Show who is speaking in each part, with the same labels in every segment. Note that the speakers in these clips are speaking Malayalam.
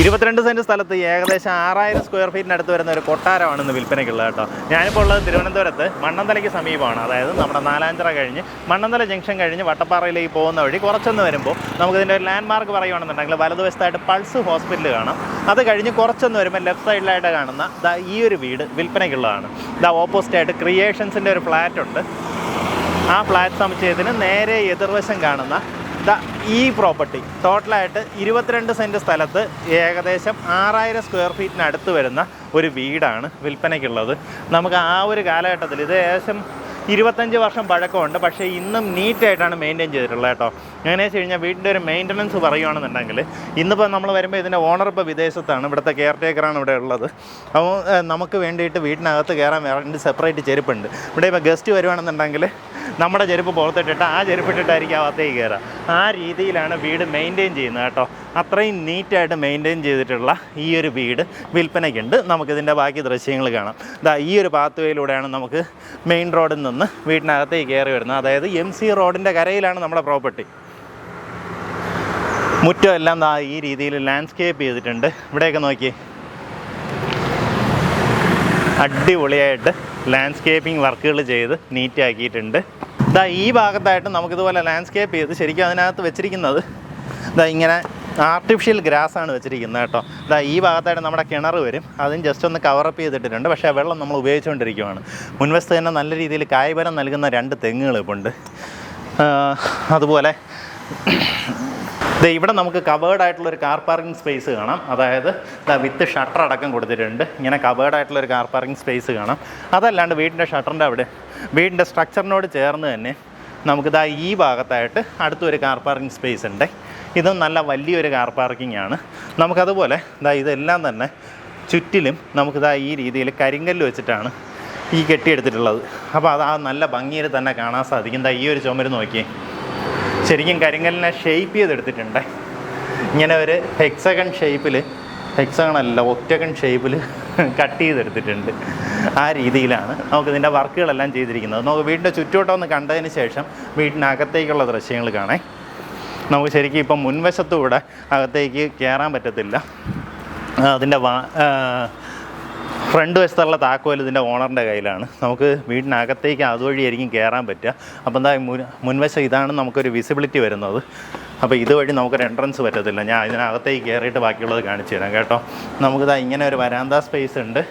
Speaker 1: ഇരുപത്തിരണ്ട് സെന്റ് സ്ഥലത്ത് ഏകദേശം ആറായിരം സ്ക്വയർ ഫീറ്റിനടുത്ത് വരുന്ന ഒരു കൊട്ടാരമാണ് ഇന്ന് വിൽപ്പനയ്ക്കുള്ളത് കേട്ടോ. ഞാനിപ്പോൾ ഉള്ളത് തിരുവനന്തപുരത്ത്. മണ്ണന്തലയ്ക്ക് സമീപമാണ്. അതായത് നമ്മുടെ നാലാഞ്ചിറ കഴിഞ്ഞ് മണ്ണന്തല ജംഗ്ഷൻ കഴിഞ്ഞ് വട്ടപ്പാറയിലേക്ക് പോകുന്ന വഴി കുറച്ചൊന്ന് വരുമ്പോൾ നമുക്കിതിന്റെ ഒരു ലാൻഡ് മാർക്ക് പറയുകയാണെന്നുണ്ടെങ്കിൽ വലതുവശത്തായിട്ട് പൾസ് ഹോസ്പിറ്റൽ കാണാം. അത് കഴിഞ്ഞ് കുറച്ചൊന്ന് വരുമ്പോൾ ലെഫ്റ്റ് സൈഡിലായിട്ട് കാണുന്ന ഈ ഒരു വീട് വിൽപ്പനയ്ക്കുള്ളതാണ്. ദാ ഓപ്പോസിറ്റായിട്ട് ക്രിയേഷൻസിന്റെ ഒരു ഫ്ലാറ്റ് ഉണ്ട്. ആ ഫ്ലാറ്റ് സമുച്ചയത്തിന് നേരെ എതിർവശം കാണുന്ന ഈ പ്രോപ്പർട്ടി ടോട്ടലായിട്ട് ഇരുപത്തിരണ്ട് സെന്റ് സ്ഥലത്ത് ഏകദേശം ആറായിരം സ്ക്വയർ ഫീറ്റിനടുത്ത് വരുന്ന ഒരു വീടാണ് വിൽപ്പനയ്ക്കുള്ളത്. നമുക്ക് ആ ഒരു കാലഘട്ടത്തിൽ ഇത് ഏകദേശം ഇരുപത്തഞ്ച് വർഷം പഴക്കമുണ്ട് പക്ഷേ ഇന്നും നീറ്റായിട്ടാണ് മെയിന്റെയിൻ ചെയ്തിട്ടുള്ളത് കേട്ടോ. എങ്ങനെയാണെന്ന് വെച്ച് കഴിഞ്ഞാൽ വീടിന്റെ ഒരു മെയിന്റനൻസ് പറയുകയാണെന്നുണ്ടെങ്കിൽ ഇന്നിപ്പോൾ നമ്മൾ വരുമ്പോൾ ഇതിന്റെ ഓണർ ഇപ്പോൾ വിദേശത്താണ് ഇവിടുത്തെ കെയർ ടേക്കറാണ് ഇവിടെ ഉള്ളത്. അപ്പോൾ നമുക്ക് വേണ്ടിയിട്ട് വീടിനകത്ത് കയറാൻ വേണ്ടി സെപ്പറേറ്റ് ചെരുപ്പുണ്ട്. ഇവിടെ ഇപ്പോൾ ഗസ്റ്റ് വരുവാണെന്നുണ്ടെങ്കിൽ നമ്മുടെ ചെരുപ്പ് പുറത്തിട്ടിട്ട് ആ ചെരുപ്പിട്ടിട്ടായിരിക്കും അകത്തേക്ക് കയറുക ആ രീതിയിലാണ് വീട് മെയിന്റെയിൻ ചെയ്യുന്നത് കേട്ടോ. അത്രയും നീറ്റായിട്ട് മെയിന്റെയിൻ ചെയ്തിട്ടുള്ള ഈ ഒരു വീട് വിൽപ്പനയ്ക്കുണ്ട്. നമുക്കിതിന്റെ ബാക്കി ദൃശ്യങ്ങൾ കാണാം. ഇതാ ഈ ഒരു പാത്വേയിലൂടെയാണ് നമുക്ക് മെയിൻ റോഡിൽ നിന്ന് വീടിനകത്തേക്ക് കയറി വരുന്നത്. അതായത് എം സി റോഡിന്റെ കരയിലാണ് നമ്മുടെ പ്രോപ്പർട്ടി മുറ്റം എല്ലാം ദാ ഈ രീതിയിൽ ലാൻഡ്സ്കേപ്പ് ചെയ്തിട്ടുണ്ട്. ഇവിടെയൊക്കെ നോക്കി. അടിപൊളിയായിട്ട് ലാൻഡ്സ്കേപ്പിംഗ് വർക്കുകൾ ചെയ്ത് നീറ്റാക്കിയിട്ടുണ്ട് ഇതാ ഈ ഭാഗത്തായിട്ട് നമുക്കിതുപോലെ ലാൻഡ്സ്കേപ്പ് ചെയ്ത് ശരിക്കും അതിനകത്ത് വെച്ചിരിക്കുന്നത് ഇതാ ഇങ്ങനെ ആർട്ടിഫിഷ്യൽ ഗ്രാസ് ആണ് വെച്ചിരിക്കുന്നത് കേട്ടോ. ഇതാ ഈ ഭാഗത്തായിട്ട് നമ്മുടെ കിണർ വരും. അതും ജസ്റ്റ് ഒന്ന് കവറപ്പ് ചെയ്തിട്ടിട്ടുണ്ട്. പക്ഷേ വെള്ളം നമ്മൾ ഉപയോഗിച്ചുകൊണ്ടിരിക്കുകയാണ് മുൻവശത്ത് തന്നെ നല്ല രീതിയിൽ കായ്ഫലം നൽകുന്ന രണ്ട് തെങ്ങുകൾ ഇപ്പോൾ ഉണ്ട് അതുപോലെ ഇവിടെ നമുക്ക് കവേർഡ് ആയിട്ടുള്ള ഒരു കാർ പാർക്കിംഗ് സ്പേസ് കാണാം. അതായത് വിത്ത് ഷട്ടർ അടക്കം കൊടുത്തിട്ടുണ്ട്. ഇങ്ങനെ കവേർഡ് ആയിട്ടുള്ള ഒരു കാർ പാർക്കിംഗ് സ്പേസ് കാണാം. അതല്ലാണ്ട് വീടിന്റെ ഷട്ടറിന്റെ അവിടെ വീടിന്റെ സ്ട്രക്ചറിനോട് ചേർന്ന് തന്നെ നമുക്കിതാ ഈ ഭാഗത്തായിട്ട് അടുത്തൊരു കാർ പാർക്കിംഗ് സ്പേസ് ഉണ്ട്. ഇതും നല്ല വലിയൊരു കാർ പാർക്കിംഗ് ആണ്. നമുക്കതുപോലെ ഇതാ ഇതെല്ലാം തന്നെ ചുറ്റിലും നമുക്കിതാ ഈ രീതിയിൽ കരിങ്കല്ല് വെച്ചിട്ടാണ് ഈ കെട്ടിയെടുത്തിട്ടുള്ളത്. അപ്പോൾ അത് ആ നല്ല ഭംഗിയിൽ തന്നെ കാണാൻ സാധിക്കും. ദാ ഈ ഒരു ചുമര് നോക്കിയേ. ശരിക്കും കരിങ്കലിനെ ഷേപ്പ് ചെയ്തെടുത്തിട്ടുണ്ട്. ഇങ്ങനെ ഒരു ഹെക്സഗൺ ഷേപ്പിൽ ഹെക്സഗൺ അല്ല ഒറ്റഗൺ ഷേപ്പിൽ കട്ട് ചെയ്തെടുത്തിട്ടുണ്ട്. ആ രീതിയിലാണ് നമുക്ക് ഇതിന്റെ വർക്കുകളെല്ലാം ചെയ്തിരിക്കുന്നത്. നമുക്ക് വീടിന്റെ ചുറ്റോട്ടം ഒന്ന് കണ്ടതിന് ശേഷം വീടിനകത്തേക്കുള്ള ദൃശ്യങ്ങൾ കാണേ. നമുക്ക് ശരിക്കും ഇപ്പം മുൻവശത്തൂടെ അകത്തേക്ക് കയറാൻ പറ്റത്തില്ല. അതിന്റെ വാ ഫ്രണ്ട് വശത്തുള്ള താക്കോൽ ഇതിന്റെ ഓണറിന്റെ കയ്യിലാണ്. നമുക്ക് വീടിനകത്തേക്ക് അതുവഴിയായിരിക്കും കയറാൻ പറ്റുക. അപ്പോൾ എന്താ മുൻവശം ഇതാണ് നമുക്കൊരു വിസിബിലിറ്റി വരുന്നത്. അപ്പോൾ ഇതുവഴി നമുക്കൊരു എൻട്രൻസ് പറ്റത്തില്ല. ഞാൻ ഇതിനകത്തേക്ക് കയറിയിട്ട് ബാക്കിയുള്ളത് കാണിച്ചു തരാം കേട്ടോ. നമുക്കിതാ ഇങ്ങനെ ഒരു വരാന്ത സ്പേസ് ഉണ്ട്.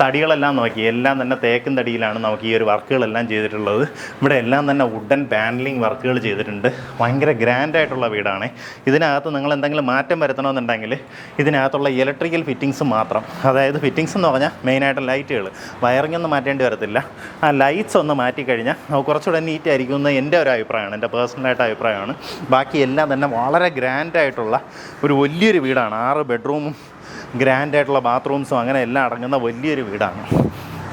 Speaker 1: തടികളെല്ലാം നോക്കി എല്ലാം തന്നെ തേക്കും തടിയിലാണ് നമുക്ക് ഈ ഒരു വർക്കുകളെല്ലാം ചെയ്തിട്ടുള്ളത്. ഇവിടെ എല്ലാം തന്നെ വുഡൻ പാനലിംഗ് വർക്കുകൾ ചെയ്തിട്ടുണ്ട്. ഭയങ്കര ഗ്രാൻഡ് ആയിട്ടുള്ള വീടാണ്. ഇതിനകത്ത് നിങ്ങൾ എന്തെങ്കിലും മാറ്റം വരുത്തണമെന്നുണ്ടെങ്കിൽ ഇതിനകത്തുള്ള ഇലക്ട്രിക്കൽ ഫിറ്റിങ്സ് മാത്രം. അതായത് ഫിറ്റിങ്സ് എന്ന് പറഞ്ഞാൽ മെയിനായിട്ട് ലൈറ്റുകൾ വയറിംഗ് ഒന്നും മാറ്റേണ്ടി വരത്തില്ല. ആ ലൈറ്റ്സ് ഒന്ന് മാറ്റിക്കഴിഞ്ഞാൽ കുറച്ചുകൂടെ നീറ്റ് ആയിരിക്കും എന്ന് എന്റെ ഒരു അഭിപ്രായമാണ്. എന്റെ പേഴ്സണലായിട്ട് അഭിപ്രായമാണ്. ബാക്കി എല്ലാം തന്നെ വളരെ ഗ്രാൻഡായിട്ടുള്ള ഒരു വലിയൊരു വീടാണ്. ആറ് ബെഡ്റൂമും ഗ്രാൻഡ് ആയിട്ടുള്ള ബാത്റൂംസും അങ്ങനെ എല്ലാം അടങ്ങുന്ന വലിയൊരു വീടാണ്.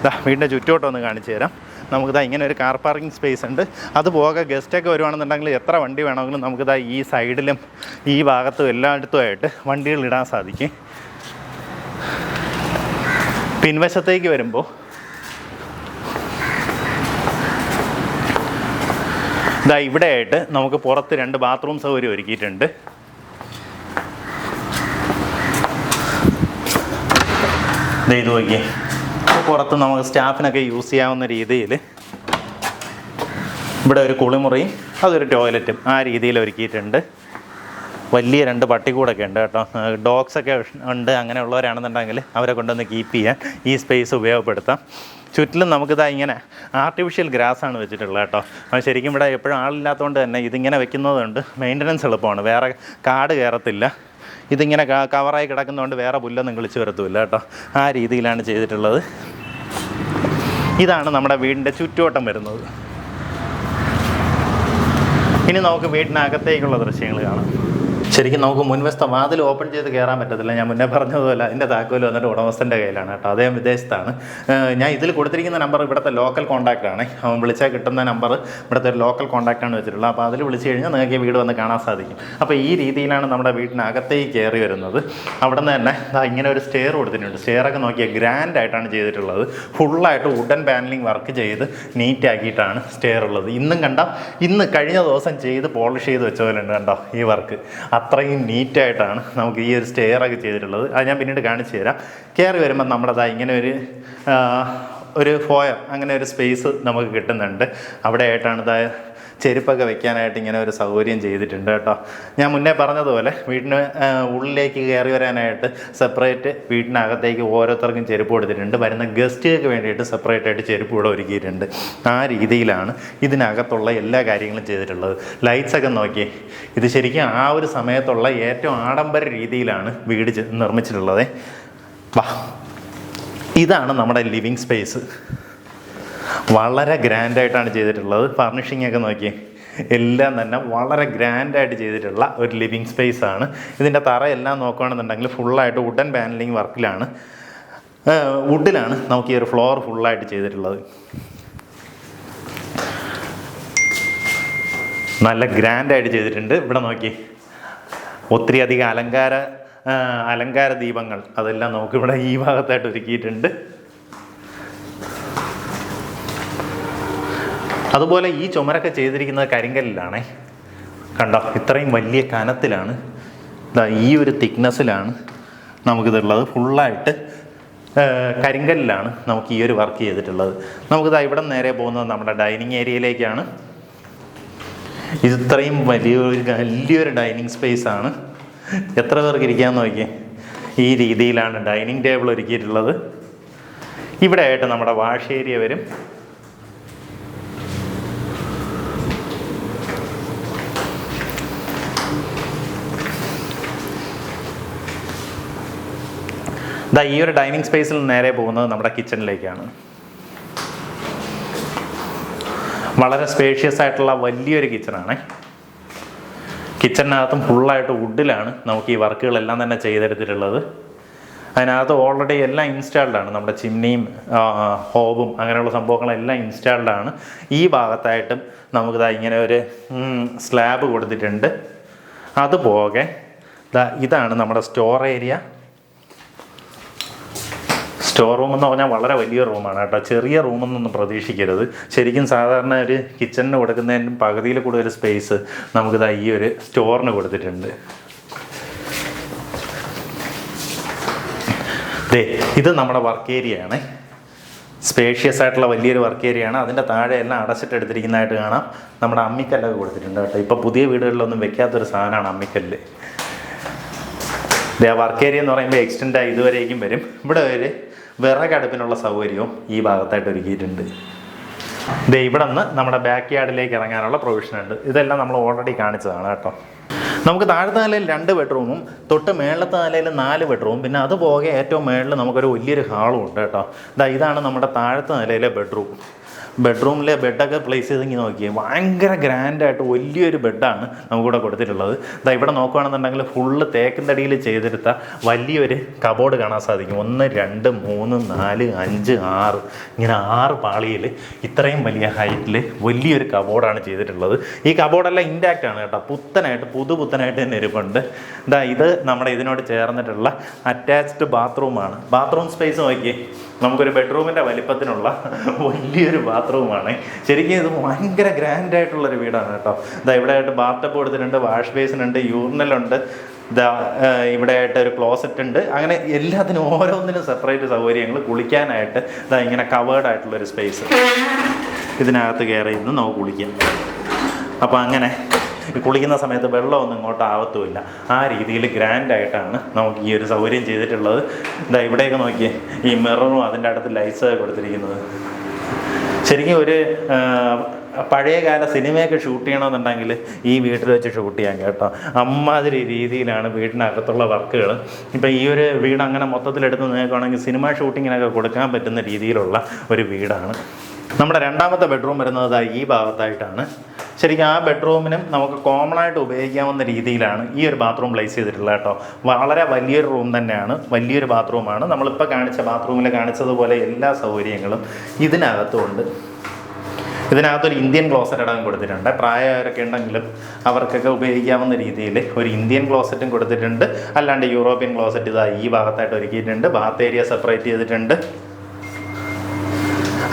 Speaker 1: ദാ വീടിന്റെ ചുറ്റോട്ടം ഒന്ന് കാണിച്ചു തരാം. നമുക്കിതാ ഇങ്ങനെ ഒരു കാർ പാർക്കിംഗ് സ്പേസ് ഉണ്ട്. അത് പോകെ ഗസ്റ്റൊക്കെ വരുവാണെന്നുണ്ടെങ്കിൽ എത്ര വണ്ടി വേണമെങ്കിലും നമുക്കിതാ ഈ സൈഡിലും ഈ ഭാഗത്തും എല്ലായിടത്തുമായിട്ട് വണ്ടികൾ ഇടാൻ സാധിക്കും. പിൻവശത്തേക്ക് വരുമ്പോൾ ഇതാ ഇവിടെയായിട്ട് നമുക്ക് പുറത്ത് രണ്ട് ബാത്റൂം സൗകര്യം ഒരുക്കിയിട്ടുണ്ട്. ഇത് നോക്കിയേ. പുറത്ത് നമുക്ക് സ്റ്റാഫിനൊക്കെ യൂസ് ചെയ്യാവുന്ന രീതിയിൽ ഇവിടെ ഒരു കുളിമുറിയും അതൊരു ടോയ്ലറ്റും ആ രീതിയിൽ ഒരുക്കിയിട്ടുണ്ട്. വലിയ രണ്ട് പട്ടിക്കൂടൊക്കെ ഉണ്ട് കേട്ടോ. ഡോഗ്സൊക്കെ ഉണ്ട് അങ്ങനെയുള്ളവരാണെന്നുണ്ടെങ്കിൽ അവരെ കൊണ്ടൊന്ന് കീപ്പ് ചെയ്യാൻ ഈ സ്പേസ് ഉപയോഗപ്പെടുത്താം. ചുറ്റിലും നമുക്കിതാ ഇങ്ങനെ ആർട്ടിഫിഷ്യൽ ഗ്രാസ് ആണ് വെച്ചിട്ടുള്ളത് കേട്ടോ. അത് ശരിക്കും ഇവിടെ എപ്പോഴും ആളില്ലാത്തതുകൊണ്ട് തന്നെ ഇതിങ്ങനെ വെക്കുന്നതുകൊണ്ട് മെയിന്റനൻസ് എളുപ്പമാണ്. വേറെ കാട് കയറത്തില്ല. ഇതിങ്ങനെ കവറായി കിടക്കുന്നതുകൊണ്ട് വേറെ പുല്ലൊന്നും കിളിച്ച് വരത്തുമില്ല കേട്ടോ. ആ രീതിയിലാണ് ചെയ്തിട്ടുള്ളത്. ഇതാണ് നമ്മുടെ വീടിന്റെ ചുറ്റുവട്ടം വരുന്നത്. ഇനി നമുക്ക് വീടിനകത്തേക്കുള്ള ദൃശ്യങ്ങൾ കാണാം. ശരിക്കും നമുക്ക് മുൻവശത്തെ വാതിൽ ഓപ്പൺ ചെയ്ത് കയറാൻ പറ്റത്തില്ല. ഞാൻ മുന്നേ പറഞ്ഞതുപോലെ അതിന്റെ താക്കോൽ വന്നിട്ട് ഉടമസ്ഥന്റെ കയ്യിലാണ് കേട്ടോ. അദ്ദേഹം വിദേശത്താണ്. ഞാൻ ഇതിൽ കൊടുത്തിരിക്കുന്ന നമ്പർ ഇവിടുത്തെ ലോക്കൽ കോൺടാക്റ്റാണ് അവൻ വിളിച്ചാൽ കിട്ടുന്ന നമ്പർ ഇവിടുത്തെ ഒരു ലോക്കൽ കോൺടാക്റ്റാണ് വെച്ചിട്ടുള്ളത്. അപ്പോൾ അതിൽ വിളിച്ചു കഴിഞ്ഞാൽ നിങ്ങൾക്ക് ഈ വീട് വന്ന് കാണാൻ സാധിക്കും. അപ്പോൾ ഈ രീതിയിലാണ് നമ്മുടെ വീടിനകത്തേക്ക് കയറി വരുന്നത്. അവിടെ നിന്ന് തന്നെ ഇങ്ങനെ ഒരു സ്റ്റെയർ കൊടുത്തിട്ടുണ്ട്. സ്റ്റെയറൊക്കെ നോക്കിയാൽ ഗ്രാൻഡ് ആയിട്ടാണ് ചെയ്തിട്ടുള്ളത്. ഫുള്ളായിട്ട് വുഡൻ പാനലിംഗ് വർക്ക് ചെയ്ത് നീറ്റാക്കിയിട്ടാണ് സ്റ്റെയർ ഉള്ളത്. ഇന്നും കണ്ട? ഇന്ന് കഴിഞ്ഞ ദിവസം ചെയ്ത് പോളിഷ് ചെയ്ത് വെച്ച പോലെ ഉണ്ട് കണ്ടോ ഈ വർക്ക് അത്രയും നീറ്റായിട്ടാണ് നമുക്ക് ഈ ഒരു സ്റ്റെയർ ഒക്കെ ചെയ്തിട്ടുള്ളത്. അത് ഞാൻ പിന്നീട് കാണിച്ചു തരാം. കയറി വരുമ്പോൾ നമ്മുടേതാ ഇങ്ങനെ ഒരു ഒരു ഫോയർ അങ്ങനെ ഒരു സ്പേസ് നമുക്ക് കിട്ടുന്നുണ്ട്. അവിടെ ആയിട്ടാണ് ഇതാ ചെരുപ്പൊക്കെ വെക്കാനായിട്ട് ഇങ്ങനെ ഒരു സൗകര്യം ചെയ്തിട്ടുണ്ട് കേട്ടോ. ഞാൻ മുന്നേ പറഞ്ഞതുപോലെ വീടിന് ഉള്ളിലേക്ക് കയറി വരാനായിട്ട് സെപ്പറേറ്റ് വീടിനകത്തേക്ക് ഓരോരുത്തർക്കും ചെരുപ്പ് കൊടുത്തിട്ടുണ്ട്. വരുന്ന ഗസ്റ്റുകൾക്ക് വേണ്ടിയിട്ട് സെപ്പറേറ്റ് ആയിട്ട് ചെരുപ്പ് ഇവിടെ ഒരുക്കിയിട്ടുണ്ട്. ആ രീതിയിലാണ് ഇതിനകത്തുള്ള എല്ലാ കാര്യങ്ങളും ചെയ്തിട്ടുള്ളത്. ലൈറ്റ്സൊക്കെ നോക്കി. ഇത് ശരിക്കും ആ ഒരു സമയത്തുള്ള ഏറ്റവും ആഡംബര രീതിയിലാണ് വീട് നിർമ്മിച്ചിട്ടുള്ളത്. വാ. ഇതാണ് നമ്മുടെ ലിവിങ് സ്പേസ് വളരെ ഗ്രാൻഡായിട്ടാണ് ചെയ്തിട്ടുള്ളത്. ഫർണിഷിംഗ് ഒക്കെ നോക്കി. എല്ലാം തന്നെ വളരെ ഗ്രാൻഡായിട്ട് ചെയ്തിട്ടുള്ള ഒരു ലിവിങ് സ്പേസ് ആണ്. ഇതിന്റെ തറയെല്ലാം നോക്കുകയാണെന്നുണ്ടെങ്കിൽ ഫുള്ളായിട്ട് വുഡൻ പാനലിംഗ് വർക്കിലാണ് വുഡിലാണ് നമുക്ക് ഈ ഒരു ഫ്ലോർ ഫുള്ളായിട്ട് ചെയ്തിട്ടുള്ളത്. നല്ല ഗ്രാൻഡായിട്ട് ചെയ്തിട്ടുണ്ട്. ഇവിടെ നോക്കി. ഒത്തിരി അധികം അലങ്കാര അലങ്കാര ദീപങ്ങൾ അതെല്ലാം നമുക്കിവിടെ ഈ ഭാഗത്തായിട്ട് ഒരുക്കിയിട്ടുണ്ട്. അതുപോലെ ഈ ചുമരൊക്കെ ചെയ്തിരിക്കുന്നത് കരിങ്കല്ലിലാണേ. കണ്ടോ? ഇത്രയും വലിയ കനത്തിലാണ്. ഈ ഒരു തിക്നെസ്സിലാണ് നമുക്കിതുള്ളത്. ഫുള്ളായിട്ട് കരിങ്കല്ലിലാണ് നമുക്ക് ഈ ഒരു വർക്ക് ചെയ്തിട്ടുള്ളത്. നമുക്കിതാ ഇവിടെ നേരെ പോകുന്നത് നമ്മുടെ ഡൈനിങ് ഏരിയയിലേക്കാണ്. ഇത് ഇത്രയും വലിയൊരു വലിയൊരു ഡൈനിങ് സ്പേസ് ആണ് എത്ര പേർക്ക് ഇരിക്കാൻ നോക്കിയേ. ഈ രീതിയിലാണ് ഡൈനിങ് ടേബിൾ ഒരുക്കിയിട്ടുള്ളത്. ഇവിടെ ആയിട്ട് നമ്മുടെ വാഷ് ഏരിയ വരും. ദാ ഈ ഒരു ഡൈനിങ് സ്പേസിൽ നേരെ പോകുന്നത് നമ്മുടെ കിച്ചണിലേക്കാണ്. വളരെ സ്പേഷ്യസ് ആയിട്ടുള്ള വലിയൊരു കിച്ചണാണ്. കിച്ചണിനകത്തും ഫുള്ളായിട്ട് വുഡിലാണ് നമുക്ക് ഈ വർക്കുകളെല്ലാം തന്നെ ചെയ്തെടുത്തിട്ടുള്ളത്. അതിനകത്ത് ഓൾറെഡി എല്ലാം ഇൻസ്റ്റാൾഡ് ആണ്. നമ്മുടെ ചിമ്നിയും ഹോബും അങ്ങനെയുള്ള സംഭവങ്ങളെല്ലാം ഇൻസ്റ്റാൾഡ് ആണ്. ഈ ഭാഗത്തായിട്ടും നമുക്കിതാ ഇങ്ങനെ ഒരു സ്ലാബ് കൊടുത്തിട്ടുണ്ട്. അതുപോകെ ഇതാണ് നമ്മുടെ സ്റ്റോർ ഏരിയ സ്റ്റോർ റൂം എന്ന് പറഞ്ഞാൽ വളരെ വലിയ റൂമാണ് കേട്ടോ. ചെറിയ റൂമെന്നൊന്നും പ്രതീക്ഷിക്കരുത്. ശരിക്കും സാധാരണ ഒരു കിച്ചണിന് കൊടുക്കുന്നതിന്റെ പകുതിയിൽ കൂടുതൽ സ്പേസ് നമുക്കിതാ ഈ ഒരു സ്റ്റോറിന് കൊടുത്തിട്ടുണ്ട്. ദേ ഇത് നമ്മുടെ വർക്ക് ഏരിയ ആണ് സ്പേഷ്യസ് ആയിട്ടുള്ള വലിയൊരു വർക്ക് ഏരിയയാണ്. അതിന്റെ താഴെ എല്ലാം അടച്ചിട്ടെടുത്തിരിക്കുന്നതായിട്ട് കാണാം. നമ്മുടെ അമ്മിക്കല്ലൊക്കെ കൊടുത്തിട്ടുണ്ട് കേട്ടോ. ഇപ്പോൾ പുതിയ വീടുകളിലൊന്നും വെക്കാത്തൊരു സാധനമാണ് അമ്മിക്കല്ല്. വർക്ക് ഏരിയ എന്ന് പറയുമ്പോൾ എക്സ്റ്റെൻഡായി ഇതുവരേക്കും വരും. ഇവിടെ ഒരു വിറകടുപ്പിനുള്ള സൗകര്യവും ഈ ഭാഗത്തായിട്ട് ഒരുക്കിയിട്ടുണ്ട്. ദേ ഇവിടെ നിന്ന് നമ്മുടെ ബാക്ക് യാർഡിലേക്ക് ഇറങ്ങാനുള്ള പ്രൊവിഷൻ ഉണ്ട്. ഇതെല്ലാം നമ്മൾ ഓൾറെഡി കാണിച്ചതാണ് കേട്ടോ. നമുക്ക് താഴത്തെ നിലയിൽ രണ്ട് ബെഡ്റൂമും തൊട്ട് മേളത്തെ നിലയിൽ നാല് ബെഡ്റൂമും പിന്നെ അതുപോകെ ഏറ്റവും മേളിൽ നമുക്കൊരു വലിയൊരു ഹാളും ഉണ്ട് കേട്ടോ. ഇതാ ഇതാണ് നമ്മുടെ താഴത്തെ നിലയിലെ ബെഡ്റൂം ബെഡ്റൂമിലെ ബെഡൊക്കെ പ്ലേസ് ചെയ്തെങ്കിൽ നോക്കിയേ ഭയങ്കര ഗ്രാൻഡായിട്ട് വലിയൊരു ബെഡാണ് നമുക്കിവിടെ കൊടുത്തിട്ടുള്ളത്. ഇതാ ഇവിടെ നോക്കുകയാണെന്നുണ്ടെങ്കിൽ ഫുള്ള് തേക്കിന്റെ അടിയിൽ ചെയ്തെടുത്ത വലിയൊരു കബോർഡ് കാണാൻ സാധിക്കും. ഒന്ന് രണ്ട് മൂന്ന് നാല് അഞ്ച് ആറ്. ഇങ്ങനെ ആറ് പാളിയിൽ ഇത്രയും വലിയ ഹൈറ്റിൽ വലിയൊരു കബോർഡാണ് ചെയ്തിട്ടുള്ളത്. ഈ കബോർഡെല്ലാം ഇന്റാക്റ്റ് ആണ് കേട്ടോ. പുത്തനായിട്ട് പുതുപുത്തനായിട്ട് തന്നെ ഇരിപ്പുണ്ട്. ഇതാ ഇത് നമ്മുടെ ഇതിനോട് ചേർന്നിട്ടുള്ള അറ്റാച്ച്ഡ് ബാത്റൂമാണ് ബാത്റൂം സ്പേസ് നോക്കിയേ. നമുക്കൊരു ബെഡ്റൂമിന്റെ വലിപ്പത്തിനുള്ള വലിയൊരു ബാത്റൂമാണ് ശരിക്കും ഇത് ഭയങ്കര ഗ്രാൻഡ് ആയിട്ടുള്ളൊരു വീടാണ് കേട്ടോ. ഇതാ ഇവിടെ ആയിട്ട് ബാത്തപ്പ് കൊടുത്തിട്ടുണ്ട് വാഷ് ബേസിൻ ഉണ്ട് യൂറിനലുണ്ട് ഇതാ ഇവിടെ ആയിട്ട് ഒരു ക്ലോസറ്റ് ഉണ്ട്. അങ്ങനെ എല്ലാത്തിനും ഓരോന്നിനും സെപ്പറേറ്റ് സൗകര്യങ്ങൾ കുളിക്കാനായിട്ട് ഇതാ ഇങ്ങനെ കവേർഡ് ആയിട്ടുള്ളൊരു സ്പേസ് ഇതിനകത്ത് കയറി ഇന്ന് നമുക്ക് കുളിക്കാം. അപ്പോൾ അങ്ങനെ കുളിക്കുന്ന സമയത്ത് വെള്ളമൊന്നും ഇങ്ങോട്ട് ആവത്തുമില്ല. ആ രീതിയിൽ ഗ്രാൻഡായിട്ടാണ് നമുക്ക് ഈ ഒരു സൗകര്യം ചെയ്തിട്ടുള്ളത്. ഇതാ ഇവിടെയൊക്കെ നോക്കിയേ ഈ മിററും അതിന്റെ അടുത്ത് ലൈറ്റ്സൊക്കെ കൊടുത്തിരിക്കുന്നത്. ശരിക്കും ഒരു പഴയകാല സിനിമയൊക്കെ ഷൂട്ട് ചെയ്യണമെന്നുണ്ടെങ്കിൽ ഈ വീട്ടിൽ വെച്ച് ഷൂട്ട് ചെയ്യാൻ കേട്ടോ. അമ്മാതിരി രീതിയിലാണ് വീടിനകത്തുള്ള വർക്കുകൾ. ഇപ്പം ഈ ഒരു വീട് അങ്ങനെ മൊത്തത്തിലെടുത്ത് നോക്കുകയാണെങ്കിൽ സിനിമ ഷൂട്ടിങ്ങിനൊക്കെ കൊടുക്കാൻ പറ്റുന്ന രീതിയിലുള്ള ഒരു വീടാണ്. നമ്മുടെ രണ്ടാമത്തെ ബെഡ്റൂം വരുന്നത് ഈ ഭാഗത്തായിട്ടാണ്. ശരിക്കും ആ ബെഡ്റൂമിനും നമുക്ക് കോമൺ ആയിട്ട് ഉപയോഗിക്കാവുന്ന രീതിയിലാണ് ഈ ഒരു ബാത്റൂം പ്ലേസ് ചെയ്തിട്ടുള്ളത് കേട്ടോ. വളരെ വലിയൊരു റൂം തന്നെയാണ്. വലിയൊരു ബാത്റൂമാണ് നമ്മളിപ്പോൾ കാണിച്ച ബാത്റൂമിൽ കാണിച്ചതുപോലെ എല്ലാ സൗകര്യങ്ങളും ഇതിനകത്തുമുണ്ട് ഇതിനകത്തൊരു ഇന്ത്യൻ ക്ലോസറ്റ് ഇടാൻ കൊടുത്തിട്ടുണ്ട്. പ്രായമായവരൊക്കെ ഉണ്ടെങ്കിലും അവർക്കൊക്കെ ഉപയോഗിക്കാവുന്ന രീതിയിൽ ഒരു ഇന്ത്യൻ ക്ലോസറ്റും കൊടുത്തിട്ടുണ്ട്. അല്ലാണ്ട് യൂറോപ്യൻ ക്ലോസറ്റ് ഇതാ ഈ ഭാഗത്തായിട്ട് ഒരുക്കിയിട്ടുണ്ട്. ബാത്ത് ഏരിയ സെപ്പറേറ്റ് ചെയ്തിട്ടുണ്ട്.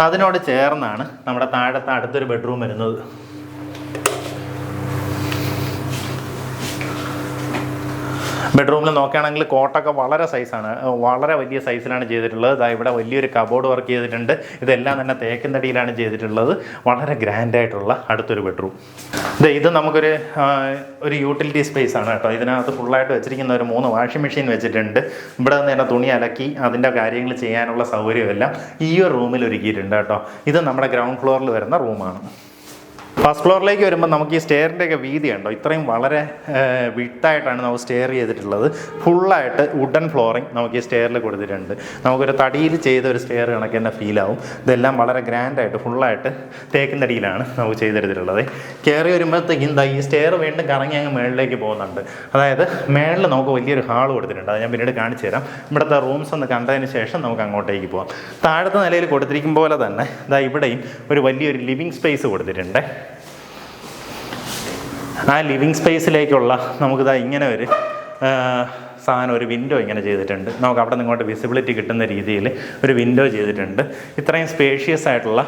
Speaker 1: അതിനോട് ചേർന്നാണ് നമ്മുടെ താഴത്തെ അടുത്തൊരു ബെഡ്റൂം വരുന്നത്. ബെഡ്റൂമിൽ നോക്കുകയാണെങ്കിൽ കോട്ടൊക്കെ വളരെ സൈസാണ് വളരെ വലിയ സൈസിലാണ് ചെയ്തിട്ടുള്ളത്. ഇതാ ഇവിടെ വലിയൊരു കബോർഡ് വർക്ക് ചെയ്തിട്ടുണ്ട്. ഇതെല്ലാം തന്നെ തേക്കിൻ തടിയിലാണ് ചെയ്തിട്ടുള്ളത്. വളരെ ഗ്രാൻഡ് ആയിട്ടുള്ള അടുത്തൊരു ബെഡ്റൂം ഇത് ഇത് നമുക്കൊരു ഒരു യൂട്ടിലിറ്റി സ്പേസ് ആണ് കേട്ടോ. ഇതിനകത്ത് ഫുള്ളായിട്ട് വെച്ചിരിക്കുന്ന ഒരു മൂന്ന് വാഷിംഗ് മെഷീൻ വെച്ചിട്ടുണ്ട്. ഇവിടെ നിന്ന് തന്നെ തുണി അലക്കി അതിന്റെ കാര്യങ്ങൾ ചെയ്യാനുള്ള സൗകര്യമെല്ലാം ഈ ഒരു റൂമിൽ ഒരുക്കിയിട്ടുണ്ട് കേട്ടോ. ഇത് നമ്മുടെ ഗ്രൗണ്ട് ഫ്ലോറിൽ വരുന്ന റൂമാണ് ഫസ്റ്റ് ഫ്ലോറിലേക്ക് വരുമ്പോൾ നമുക്ക് ഈ സ്റ്റെയറിന്റെ ഒക്കെ വീതി ഉണ്ടോ ഇത്രയും വളരെ വിട്ടായിട്ടാണ് നമുക്ക് സ്റ്റെയർ ചെയ്തിട്ടുള്ളത്. ഫുള്ളായിട്ട് വുഡൻ ഫ്ലോറിങ് നമുക്ക് ഈ സ്റ്റെയറിൽ കൊടുത്തിട്ടുണ്ട്. നമുക്കൊരു തടിയിൽ ചെയ്ത ഒരു സ്റ്റെയർ കണക്ക് തന്നെ ഫീൽ ആവും. ഇതെല്ലാം വളരെ ഗ്രാൻഡായിട്ട് ഫുള്ളായിട്ട് തേക്കിൻ തടിയിലാണ് നമുക്ക് ചെയ്തെടുത്തിട്ടുള്ളത്. കയറി വരുമ്പോഴത്തേക്കും എന്താ ഈ സ്റ്റെയർ വീണ്ടും കറങ്ങി അങ്ങ് മേളിലേക്ക് പോകുന്നുണ്ട്. അതായത് മേളിൽ നമുക്ക് വലിയൊരു ഹാൾ കൊടുത്തിട്ടുണ്ട്. അത് ഞാൻ പിന്നീട് കാണിച്ചു തരാം. ഇവിടുത്തെ റൂംസ് ഒന്ന് കണ്ടതിന് ശേഷം നമുക്ക് അങ്ങോട്ടേക്ക് പോകാം താഴത്തെ നിലയിൽ കൊടുത്തിരിക്കും പോലെ തന്നെ ഇതാ ഇവിടെയും ഒരു വലിയൊരു ലിവിങ് സ്പേസ് കൊടുത്തിട്ടുണ്ട്. ആ ലിവിങ് സ്പേസിലേക്കുള്ള നമുക്കിതാ ഇങ്ങനെ ഒരു സാധനം ഒരു വിൻഡോ ഇങ്ങനെ ചെയ്തിട്ടുണ്ട്. നമുക്ക് അവിടെ ഇങ്ങോട്ട് വിസിബിലിറ്റി കിട്ടുന്ന രീതിയിൽ ഒരു വിൻഡോ ചെയ്തിട്ടുണ്ട്. ഇത്രയും സ്പേഷ്യസ് ആയിട്ടുള്ള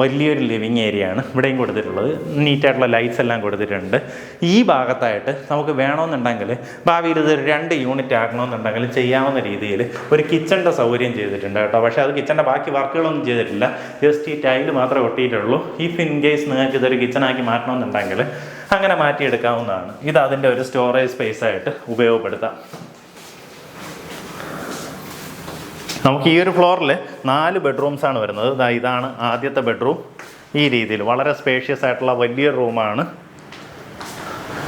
Speaker 1: വലിയൊരു ലിവിങ് ഏരിയ ആണ് ഇവിടെയും കൊടുത്തിട്ടുള്ളത്. നീറ്റായിട്ടുള്ള ലൈറ്റ്സ് എല്ലാം കൊടുത്തിട്ടുണ്ട്. ഈ ഭാഗത്തായിട്ട് നമുക്ക് വേണമെന്നുണ്ടെങ്കിൽ ഭാവിയിൽ ഇത് രണ്ട് യൂണിറ്റ് ആക്കണമെന്നുണ്ടെങ്കിൽ ചെയ്യാവുന്ന രീതിയിൽ ഒരു കിച്ചണിന്റെ സൗകര്യം ചെയ്തിട്ടുണ്ട് കേട്ടോ. പക്ഷേ അത് കിച്ചണിന്റെ ബാക്കി വർക്കുകളൊന്നും ചെയ്തിട്ടില്ല. ജസ്റ്റ് ഈ ടൈൽ മാത്രമേ ഒട്ടിയിട്ടുള്ളൂ. ഇഫ് ഇൻ കേസ് നിങ്ങൾക്ക് ഇതൊരു കിച്ചണാക്കി മാറ്റണമെന്നുണ്ടെങ്കിൽ അങ്ങനെ മാറ്റിയെടുക്കാവുന്നതാണ്. ഇത് അതിന്റെ ഒരു സ്റ്റോറേജ് സ്പേസ് ആയിട്ട് ഉപയോഗപ്പെടുത്താം. നമുക്ക് ഈ ഒരു ഫ്ലോറിൽ നാല് ബെഡ്റൂംസ് ആണ് വരുന്നത്. ഇതാണ് ആദ്യത്തെ ബെഡ്റൂം ഈ രീതിയിൽ വളരെ സ്പേഷ്യസ് ആയിട്ടുള്ള വലിയ റൂമാണ്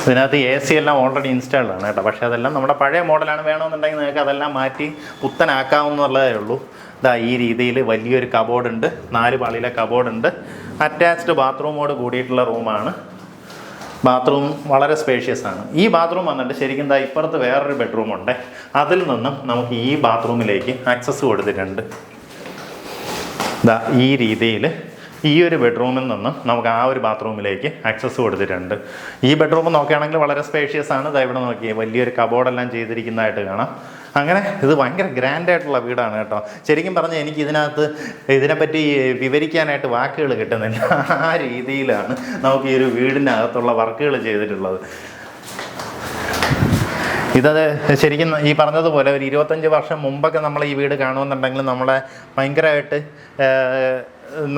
Speaker 1: ഇതിനകത്ത് എ സി എല്ലാം ഓൾറെഡി ഇൻസ്റ്റാൾഡ് ആണ് കേട്ടോ. പക്ഷേ അതെല്ലാം നമ്മുടെ പഴയ മോഡലാണ് വേണമെന്നുണ്ടെങ്കിൽ നിങ്ങൾക്ക് അതെല്ലാം മാറ്റി പുത്തനാക്കാവുന്നതേ ഉള്ളൂ. ഇതാ ഈ രീതിയിൽ വലിയൊരു കബോർഡ് ഉണ്ട്. നാല് പാളിയിലെ കബോർഡ് ഉണ്ട്. അറ്റാച്ച്ഡ് ബാത്റൂമോട് കൂടിയിട്ടുള്ള റൂമാണ് ബാത്റൂം വളരെ സ്പേഷ്യസ് ആണ്. ഈ ബാത്റൂം വന്നിട്ട് ശരിക്കും ദാ ഇപ്പുറത്ത് വേറൊരു ബെഡ്റൂം ഉണ്ട്. അതിൽ നിന്നും നമുക്ക് ഈ ബാത്റൂമിലേക്ക് ആക്സസ് കൊടുത്തിട്ടുണ്ട്. ദാ ഈ രീതിയിൽ ഈ ഒരു ബെഡ്റൂമിൽ നിന്നും നമുക്ക് ആ ഒരു ബാത്റൂമിലേക്ക് ആക്സസ് കൊടുത്തിട്ടുണ്ട്. ഈ ബെഡ്റൂം നോക്കുകയാണെങ്കിൽ വളരെ സ്പേഷ്യസ് ആണ്. ദാ ഇവിടെ നോക്കിയേ വലിയൊരു കബോർഡെല്ലാം ചെയ്തിരിക്കുന്നതായിട്ട് കാണാം. അങ്ങനെ ഇത് ഭയങ്കര ഗ്രാൻഡ് ആയിട്ടുള്ള വീടാണ് കേട്ടോ. ശരിക്കും പറഞ്ഞാൽ എനിക്ക് ഇതിനകത്ത് ഇതിനെപ്പറ്റി വിവരിക്കാനായിട്ട് വാക്കുകൾ കിട്ടുന്നില്ല. ആ രീതിയിലാണ് നമുക്ക് ഈ ഒരു വീടിനകത്തുള്ള വർക്കുകൾ ചെയ്തിട്ടുള്ളത്. ഇതത് ശരിക്കും ഈ പറഞ്ഞതുപോലെ ഒരു ഇരുപത്തഞ്ച് വർഷം മുമ്പൊക്കെ നമ്മൾ ഈ വീട് കാണുമെന്നുണ്ടെങ്കിൽ നമ്മളെ ഭയങ്കരമായിട്ട്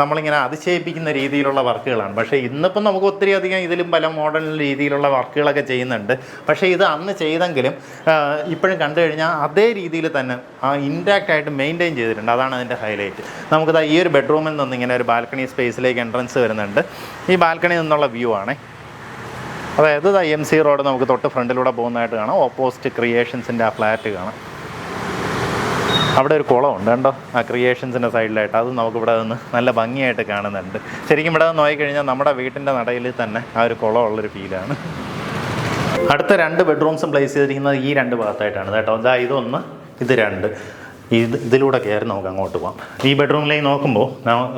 Speaker 1: നമ്മളിങ്ങനെ അതിശയിപ്പിക്കുന്ന രീതിയിലുള്ള വർക്കുകളാണ്. പക്ഷേ ഇന്നിപ്പം നമുക്ക് ഒത്തിരി അധികം ഇതിലും പല മോഡേൺ രീതിയിലുള്ള വർക്കുകളൊക്കെ ചെയ്യുന്നുണ്ട്. പക്ഷേ ഇത് അന്ന് ചെയ്തെങ്കിലും ഇപ്പോഴും കണ്ടു കഴിഞ്ഞാൽ അതേ രീതിയിൽ തന്നെ ആ ഇന്റാക്റ്റ് ആയിട്ട് മെയിന്റെയിൻ ചെയ്തിട്ടുണ്ട്. അതാണ് അതിന്റെ ഹൈലൈറ്റ് നമുക്കിതാ ഈ ഒരു ബെഡ്റൂമിൽ നിന്ന് ഇങ്ങനെ ഒരു ബാൽക്കണി സ്പേസിലേക്ക് എൻട്രൻസ് വരുന്നുണ്ട്. ഈ ബാൽക്കണിയിൽ നിന്നുള്ള വ്യൂ ആണ്. അതായത് എം സി റോഡ് നമുക്ക് തൊട്ട് ഫ്രണ്ടിലൂടെ പോകുന്നതായിട്ട് കാണാം. ഓപ്പോസിറ്റ് ക്രിയേഷൻസിന്റെ ആ ഫ്ലാറ്റ് കാണാം. അവിടെ ഒരു കുളമുണ്ട് കണ്ടോ? ആ ക്രിയേഷൻസിന്റെ സൈഡിലായിട്ട് അത് നമുക്കിവിടെ നിന്ന് നല്ല ഭംഗിയായിട്ട് കാണുന്നുണ്ട്. ശരിക്കും ഇവിടെ നിന്ന് നോക്കിക്കഴിഞ്ഞാൽ നമ്മുടെ വീട്ടിന്റെ നടയിൽ തന്നെ ആ ഒരു കുളമുള്ളൊരു ഫീലാണ് അടുത്ത രണ്ട് ബെഡ്റൂംസും പ്ലേസ് ചെയ്തിരിക്കുന്നത് ഈ രണ്ട് ഭാഗത്തായിട്ടാണ് കേട്ടോ. ഇതാ ഇതൊന്ന് ഇത് രണ്ട്. ഇത് ഇതിലൂടെ കയറി നമുക്ക് അങ്ങോട്ട് പോകാം ഈ ബെഡ്റൂമിലേക്ക് നോക്കുമ്പോൾ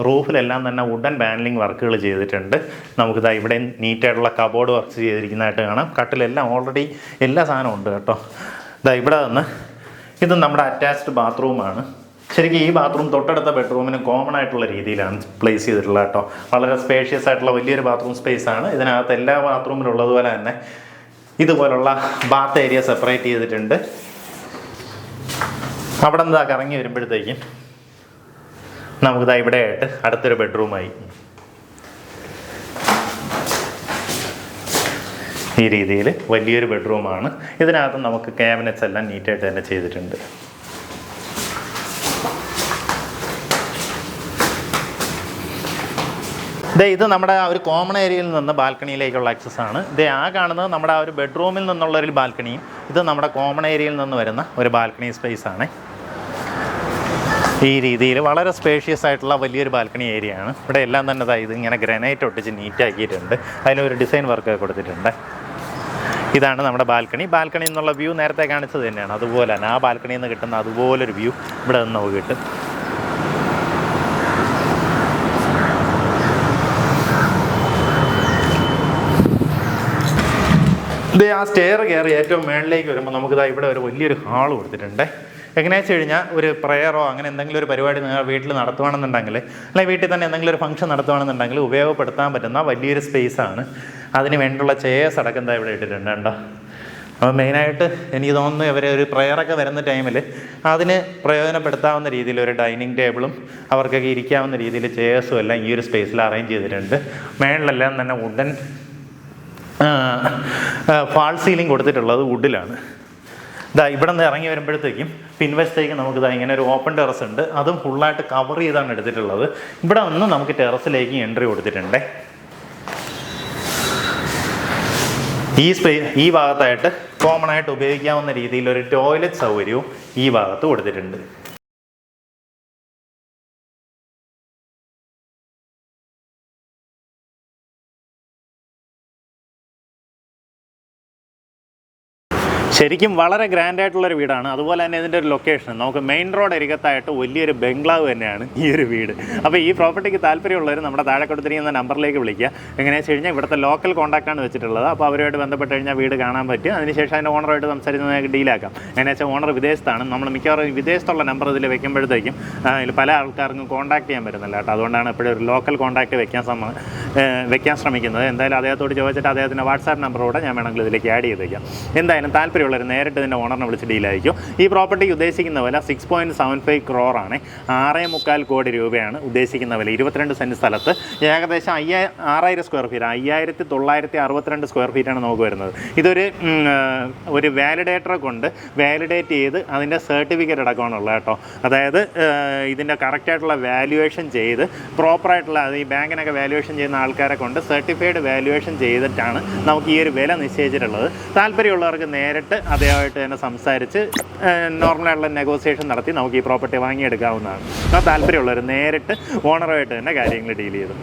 Speaker 1: റൂഫിലെല്ലാം തന്നെ വുഡൻ പാനലിംഗ് വർക്കുകൾ ചെയ്തിട്ടുണ്ട്. നമുക്കിതാ ഇവിടെ നീറ്റായിട്ടുള്ള കബോർഡ് വർക്ക് ചെയ്തിരിക്കുന്നതായിട്ട് കാണാം. കട്ടിലെല്ലാം ഓൾറെഡി എല്ലാ സാധനവും ഉണ്ട് കേട്ടോ. ഇതാ ഇവിടെ നിന്ന് ഇത് നമ്മുടെ അറ്റാച്ച്ഡ് ബാത്റൂമാണ് ശരിക്കും ഈ ബാത്റൂം തൊട്ടടുത്ത ബെഡ്റൂമിന് കോമൺ ആയിട്ടുള്ള രീതിയിലാണ് പ്ലേസ് ചെയ്തിട്ടുള്ളത് കേട്ടോ. വളരെ സ്പേഷ്യസ് ആയിട്ടുള്ള വലിയൊരു ബാത്റൂം സ്പേസ് ആണ്. ഇതിനകത്ത് എല്ലാ ബാത്റൂമിലും ഉള്ളതുപോലെ തന്നെ ഇതുപോലുള്ള ബാത്ത് ഏരിയ സെപ്പറേറ്റ് ചെയ്തിട്ടുണ്ട്. അവിടെ നിന്ന് കറങ്ങി വരുമ്പോഴത്തേക്കും നമുക്കിതാ ഇവിടെ ആയിട്ട് അടുത്തൊരു ബെഡ്റൂമായി ഈ രീതിയിൽ വലിയൊരു ബെഡ്റൂമാണ്. ഇതിനകത്ത് നമുക്ക് ക്യാബിനറ്റ്സ് എല്ലാം നീറ്റായിട്ട് തന്നെ ചെയ്തിട്ടുണ്ട്. ദേ ഇത് നമ്മുടെ ആ ഒരു കോമൺ ഏരിയയിൽ നിന്ന് ബാൽക്കണിയിലേക്കുള്ള ആക്സസ് ആണ്. ദേ ആ കാണുന്നത് നമ്മുടെ ആ ഒരു ബെഡ്റൂമിൽ നിന്നുള്ള ഒരു ബാൽക്കണിയും ഇത് നമ്മുടെ കോമൺ ഏരിയയിൽ നിന്ന് വരുന്ന ഒരു ബാൽക്കണി സ്പേസ് ആണ്. ഈ രീതിയിൽ വളരെ സ്പേഷ്യസ് ആയിട്ടുള്ള വലിയൊരു ബാൽക്കണി ഏരിയ ആണ്. ഇവിടെ എല്ലാം തന്നെ ഇത് ഇങ്ങനെ ഗ്രനൈറ്റ് ഒട്ടിച്ച് നീറ്റാക്കിയിട്ടുണ്ട് അതിലൊരു ഡിസൈൻ വർക്ക് കൊടുത്തിട്ടുണ്ട്. ഇതാണ് നമ്മുടെ ബാൽക്കണി. ബാൽക്കണി എന്നുള്ള വ്യൂ നേരത്തെ കാണിച്ചത് തന്നെയാണ്. അതുപോലെ തന്നെ ആ ബാൽക്കണിയിൽ നിന്ന് കിട്ടുന്ന അതുപോലൊരു വ്യൂ ഇവിടെ നിന്ന് നമുക്ക് കിട്ടും. ഇത് ആ സ്റ്റെയർ കയറി ഏറ്റവും മേളിലേക്ക് വരുമ്പോൾ നമുക്കിതാ ഇവിടെ ഒരു വലിയൊരു ഹാൾ കൊടുത്തിട്ടുണ്ട്. എങ്ങനെയാ വെച്ച് കഴിഞ്ഞാൽ ഒരു പ്രയറോ അങ്ങനെ എന്തെങ്കിലും ഒരു പരിപാടി നിങ്ങൾ വീട്ടിൽ നടത്തുവാണെന്നുണ്ടെങ്കിൽ അല്ലെങ്കിൽ വീട്ടിൽ തന്നെ എന്തെങ്കിലും ഒരു ഫംഗ്ഷൻ നടത്തുവാണെന്നുണ്ടെങ്കിൽ ഉപയോഗപ്പെടുത്താൻ പറ്റുന്ന വലിയൊരു സ്പേസാണ് അതിന് വേണ്ടിയുള്ള ചെയേഴ്സ് അടക്കം എന്താ ഇവിടെ ഇട്ടിട്ടുണ്ട് കേട്ടോ അപ്പോൾ മെയിനായിട്ട് എനിക്ക് തോന്നുന്നു ഇവർ ഒരു പ്രയറൊക്കെ വരുന്ന ടൈമിൽ അതിന് പ്രയോജനപ്പെടുത്താവുന്ന രീതിയിൽ ഒരു ഡൈനിങ് ടേബിളും അവർക്കൊക്കെ ഇരിക്കാവുന്ന രീതിയിൽ ചെയേഴ്സും എല്ലാം ഈ ഒരു സ്പേസിൽ അറേഞ്ച് ചെയ്തിട്ടുണ്ട്. മേളിലെല്ലാം തന്നെ വുഡൻ ഫാൾ സീലിംഗ് കൊടുത്തിട്ടുള്ളത് വുഡിലാണ് ഇതാ ഇവിടെ നിന്ന് ഇറങ്ങി വരുമ്പോഴത്തേക്കും പിൻവശത്തേക്ക് നമുക്ക് ഇതാ ഇങ്ങനെ ഒരു ഓപ്പൺ ടെറസ് ഉണ്ട്. അതും ഫുള്ളായിട്ട് കവർ ചെയ്താണ് എടുത്തിട്ടുള്ളത്. ഇവിടെ നിന്ന് നമുക്ക് ടെറസിലേക്ക് എൻട്രി കൊടുത്തിട്ടുണ്ട്. ഈ സ്പേ ഈ ഭാഗത്തായിട്ട് കോമൺ ആയിട്ട് ഉപയോഗിക്കാവുന്ന രീതിയിൽ ഒരു ടോയ്ലറ്റ് സൗകര്യവും ഈ ഭാഗത്ത് കൊടുത്തിട്ടുണ്ട്. ശരിക്കും വളരെ ഗ്രാൻഡ് ആയിട്ടുള്ളൊരു വീടാണ്. അതുപോലെ തന്നെ ഇതിന്റെ ഒരു ലൊക്കേഷൻ നമുക്ക് മെയിൻ റോഡ് അരികത്തായിട്ട് വലിയൊരു ബംഗ്ലാവ് തന്നെയാണ് ഈ ഒരു വീട്. അപ്പോൾ ഈ പ്രോപ്പർട്ടിക്ക് താല്പര്യമുള്ളവർ നമ്മുടെ താഴെ കൊടുത്തിരിക്കുന്ന നമ്പറിലേക്ക് വിളിക്കുക. എങ്ങനെയാണെന്ന് വെച്ച് കഴിഞ്ഞാൽ ഇവിടുത്തെ ലോക്കൽ കോൺടാക്റ്റാണ് വെച്ചിട്ടുള്ളത്. അപ്പോൾ അവരുമായിട്ട് ബന്ധപ്പെട്ട് കഴിഞ്ഞാൽ വീട് കാണാൻ പറ്റും. അതിനുശേഷം അതിന്റെ ഓണറുമായിട്ട് സംസാരിച്ച് നിങ്ങൾക്ക് ഡീലാക്കാം എങ്ങനെയാണെന്ന് വെച്ചാൽ ഓണർ വിദേശത്താണ്. നമ്മൾ മിക്കവാറും വിദേശത്തുള്ള നമ്പർ ഇതിൽ വെക്കുമ്പോഴത്തേക്കും ഇതിൽ പല ആൾക്കാർക്കും കോൺടാക്ട് ചെയ്യാൻ പറ്റുന്നില്ല കേട്ടോ. അതുകൊണ്ടാണ് എപ്പോഴും ഒരു ലോക്കൽ കോൺടാക്ട് വെക്കാൻ സമ വെക്കാൻ ശ്രമിക്കുന്നത്. എന്തായാലും അദ്ദേഹത്തോട് ചോദിച്ചിട്ട് അദ്ദേഹത്തിന്റെ വാട്സാപ്പ് നമ്പറോടെ ഞാൻ വേണമെങ്കിൽ ഇതിലേക്ക് ആഡ് ചെയ്തേക്കാം. എന്തായാലും താല്പര്യമുള്ളവർ നേരിട്ട് ഇതിന്റെ ഓണറിനെ വിളിച്ച് ഡീലായിരിക്കും ഈ പ്രോപ്പർട്ടി ഉദ്ദേശിക്കുന്ന വില six point seven five crore ആണ്. ആറേ മുക്കാൽ കോടി രൂപയാണ് ഉദ്ദേശിക്കുന്ന വില. ഇരുപത്തിരണ്ട് സെന്റ് സ്ഥലത്ത്. ഏകദേശം അയ്യാ ആറായിരം സ്ക്വയർ ഫീറ്റ് അയ്യായിരത്തി തൊള്ളായിരത്തി അറുപത്തിരണ്ട് സ്ക്വയർ ഫീറ്റാണ് നമുക്ക് വരുന്നത്. ഇതൊരു ഒരു വാലിഡേറ്ററെ കൊണ്ട് വാലിഡേറ്റ് ചെയ്ത് അതിന്റെ സർട്ടിഫിക്കറ്റ് അടക്കമാണുള്ളത് കേട്ടോ. അതായത് ഇതിന്റെ കറക്റ്റായിട്ടുള്ള വാല്യുവേഷൻ ചെയ്ത് പ്രോപ്പറായിട്ടുള്ള അത് ഈ ബാങ്കിനൊക്കെ വാല്യുവേഷൻ ചെയ്യുന്ന ആൾക്കാരെ കൊണ്ട് സർട്ടിഫൈഡ് വാല്യുവേഷൻ ചെയ്തിട്ടാണ് നമുക്ക് ഈ ഒരു വില നിശ്ചയിച്ചിട്ടുള്ളത്. താല്പര്യമുള്ളവർക്ക് നേരിട്ട് അദ്ദേഹമായിട്ട് തന്നെ സംസാരിച്ച് നോർമലായിട്ടുള്ള നെഗോസിയേഷൻ നടത്തി നമുക്ക് ഈ പ്രോപ്പർട്ടി വാങ്ങിയെടുക്കാവുന്നതാണ്. താല്പര്യമുള്ളവർ നേരിട്ട് ഓണറുമായിട്ട് തന്നെ കാര്യങ്ങൾ ഡീൽ ചെയ്തു.